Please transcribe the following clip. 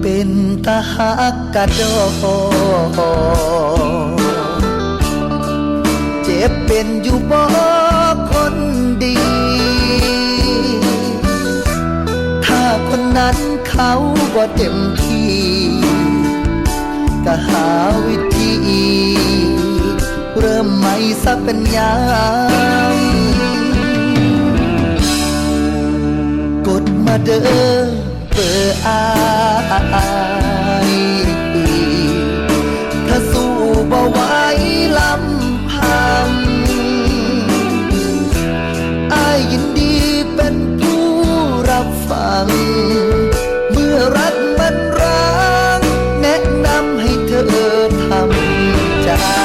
เป็นตาหักกะดอเจ็บเป็นอยู่บ่คนดี ถ้าคนนั้นเขาบ่เต็มที่ก็หาวิธีเริ่มใหม่สักเป็นยามกดมาเด้อเบอร์อา ง เมื่อรักมันร้าง แนะนำให้เธอทำใจ